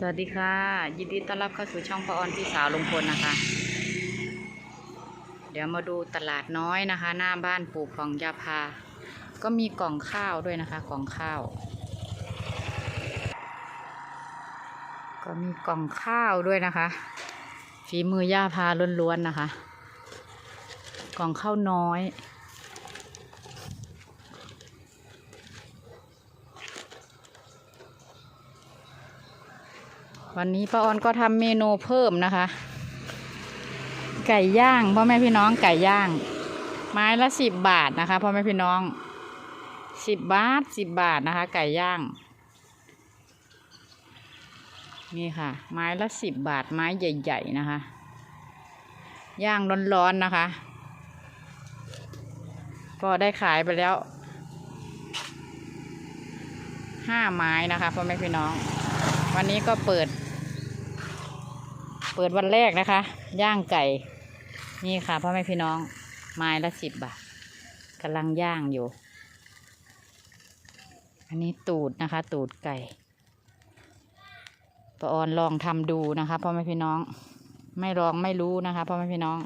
สวัสดีค่ะ ยินดีต้อนรับเข้าสู่ช่องพระออนพี่สาวลุงพลนะคะ เดี๋ยวมาดูตลาดน้อยนะคะ หน้าบ้านปู่ของยาพา ก็มีกล่องข้าวด้วยนะคะ กล่องข้าว ก็มีกล่องข้าวด้วยนะคะ ฝีมือย่าพาล้วนๆนะคะ กล่องข้าวน้อย วันนี้ป้าออนก็ทำเมนูเพิ่มนะคะ ไก่ย่างพ่อแม่พี่น้องไก่ย่าง ไม้ละสิบบาทนะคะพ่อแม่พี่น้องสิบบาทสิบบาทนะคะ ไก่ย่าง นี่ค่ะ ไม้ละสิบบาทไม้ใหญ่ ๆ นะคะ ย่างร้อนๆนะคะ ก็ได้ขายไปแล้วห้าไม้นะคะพ่อแม่พี่น้อง วันนี้ก็เปิด เปิดวันแรกนะคะ ย่างไก่ นี่ค่ะพ่อแม่พี่น้อง ไม้ละสิบบาทกำลังย่างอยู่ อันนี้ตูดนะคะ ตูดไก่ปะออนลองทำดูนะคะพ่อแม่พี่น้อง ไม่ลองไม่รู้นะคะพ่อแม่พี่น้อง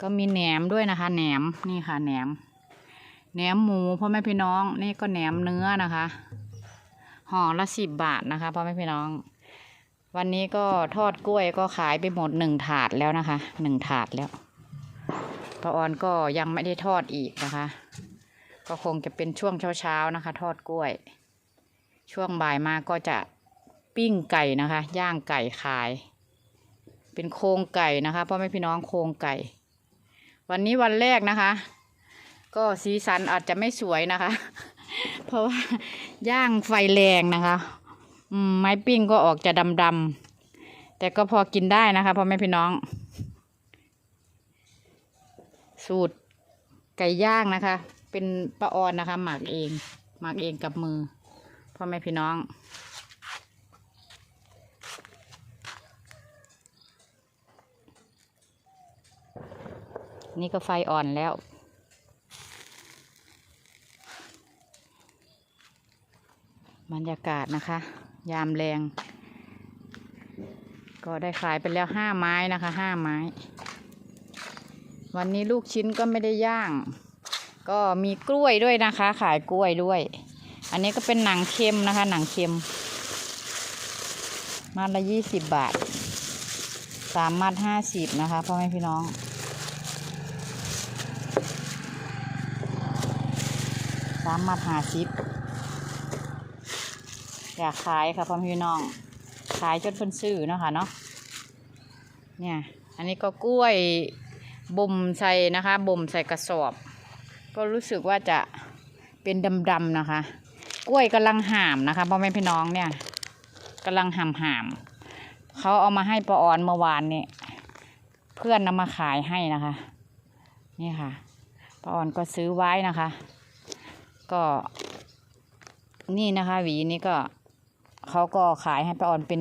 ก็มีแหนมด้วยนะคะแหนมนี่ค่ะแหนมแหนมหมูพ่อแม่พี่น้องนี่ก็แหนมเนื้อนะคะ ห่อละสิบบาทนะคะพ่อแม่พี่น้อง วันนี้ก็ทอดกล้วยก็ขายไปหมดหนึ่งถาดแล้วนะคะหนึ่งถาดแล้วป้าออนก็ยังไม่ได้ทอดอีกนะคะ ก็คงจะเป็นช่วงเช้าๆนะคะ ทอดกล้วย ช่วงบ่ายมาก็จะปิ้งไก่นะคะ ย่างไก่ขาย เป็นโครงไก่นะคะพ่อแม่พี่น้องโครงไก่ วันนี้วันแรกนะคะ ก็สีสันอาจจะไม่สวยนะคะ เพราะว่าย่างไฟแรงนะคะอืมไม้ปิ้งก็ออกจะดำๆแต่ก็พอกินได้นะคะพ่อแม่พี่น้อง สูตรไก่ย่างนะคะ เป็นป้าออนนะคะ หมักเองหมักเองกับมือพ่อแม่พี่น้องนี่ก็ไฟอ่อนแล้ว รรยากาศนะคะ ยามแรง ก็ได้ขายไปแล้วห้าไม้นะคะห้าไม้ วันนี้ลูกชิ้นก็ไม่ได้ย่าง ก็มีกล้วยด้วยนะคะ ขายกล้วยด้วย อันนี้ก็เป็นหนังเค็มนะคะ หนังเค็ม มัดละยี่สิบบาทสามมัดห้าสิบนะคะพ่อแม่พี่น้องสามมัดห้าสิบ อยากขายค่ะพ่อพี่น้อง ขายจนเพิ่นซื้อเนาะค่ะเนาะเนี่ย อันนี้ก็กล้วยบ่มใส่นะคะบ่มใส่กระสอบ ก็รู้สึกว่าจะเป็นดำๆนะคะ กล้วยกำลังห่ามนะคะพ่อแม่พี่น้องเนี่ยกำลังห่ามห่ามเขาเอามาให้ปอออนเมื่อวานเนี่ยเพื่อนนำมาขายให้นะคะ นี่ค่ะปอออนก็ซื้อไว้นะคะ ก็นี่นะคะ หวีนี้ก็ เขาก็ขายให้ป้าอ่อนเป็น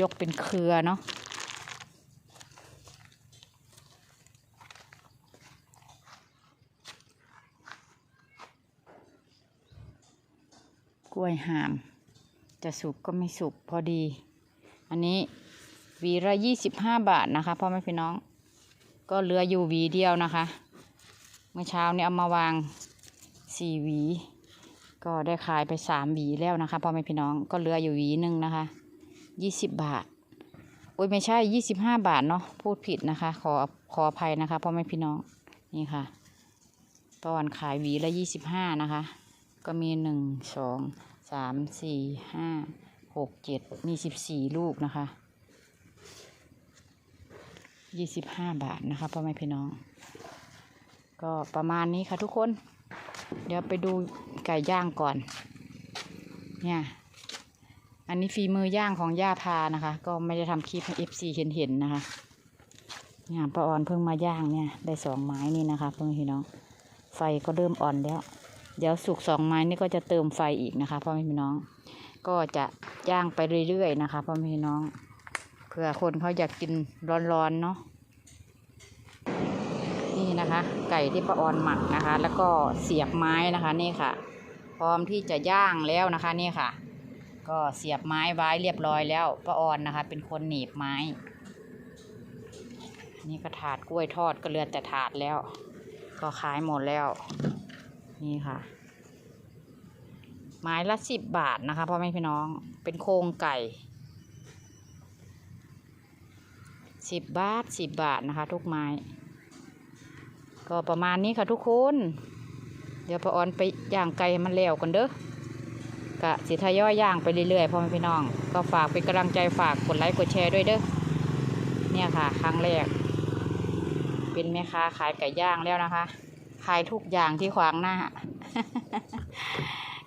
ยกเป็นเครือเนาะกล้วยหาม จะสุกก็ไม่สุกพอดี อันนี้วีละยี่สิบห้าบาทนะคะพ่อแม่พี่น้อง ก็เหลืออยู่วีเดียวนะคะ เมื่อเช้านี้เอามาวางสี่วี ก็ได้ขายไปสามหวีแล้วนะคะพ่อแม่พี่น้องก็เหลืออยู่หวีหนึ่งนะคะยี่สิบบาทโอ้ยไม่ใช่ยี่สิบห้าบาทเนาะพูดผิดนะคะ ขอขออภัยนะคะพ่อแม่พี่น้องนี่ค่ะ ตอนขายหวีละยี่สิบห้านะคะ ก็มีหนึ่งสองสามสี่ห้าหกเจ็ดมีสิบสี่ลูกนะคะยี่สิบห้าบาทนะคะพ่อแม่พี่น้อง ก็ประมาณนี้ค่ะทุกคน เดี๋ยวไปดูไก่ย่างก่อน เนี่ย อันนี้ฝีมือย่างของย่าพานะคะ ก็ไม่ได้ทำคลิปให้เอฟซีเห็นเห็นนะคะเนี่ยป้าออนเพิ่งมาย่างเนี่ยได้สองไม้นี่นะคะ เพื่อนพี่น้อง ไฟก็เริ่มอ่อนแล้ว เดี๋ยวสุกสองไม้นี่ก็จะเติมไฟอีกนะคะพ่อแม่พี่น้อง ก็จะย่างไปเรื่อยๆนะคะพ่อแม่พี่น้องเผื่อคนเขาอยากกินร้อนๆเนาะ นะคะ ไก่ที่ป้าออนหมักนะคะ แล้วก็เสียบไม้นะคะนี่ค่ะ พร้อมที่จะย่างแล้วนะคะนี่ค่ะ ก็เสียบไม้ไว้เรียบร้อยแล้วป้าออนนะคะ เป็นคนหนีบไม้ นี่ก็ถาดกล้วยทอดก็เหลือแต่ถาดแล้ว ก็ขายหมดแล้ว นี่ค่ะ ไม้ละสิบบาทนะคะพ่อแม่พี่น้องเป็นโครงไก่สิบบาทสิบบาทนะคะ ทุกไม้ ก็ประมาณนี้ค่ะทุกคน เดี๋ยวป้าออนไปย่างไก่มันแล้วกันเด้อกะสิทยอยย่างไปเรื่อยๆพ่อแม่พี่น้อง ก็ฝากเป็นกำลังใจฝากกดไลค์กดแชร์ด้วยเด้อเนี่ยค่ะ ครั้งแรก เป็นแม่ค้าขายไก่ย่างแล้วนะคะ ขายทุกอย่างที่ขวางหน้า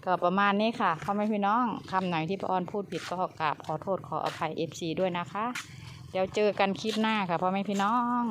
ก็ประมาณนี้ค่ะพ่อแม่พี่น้องคำไหนที่ป้าออนพูดผิดก็ขอกราบขอโทษขออภัย FC ด้วยนะคะเดี๋ยวเจอกันคลิปหน้าค่ะพ่อแม่พี่น้อง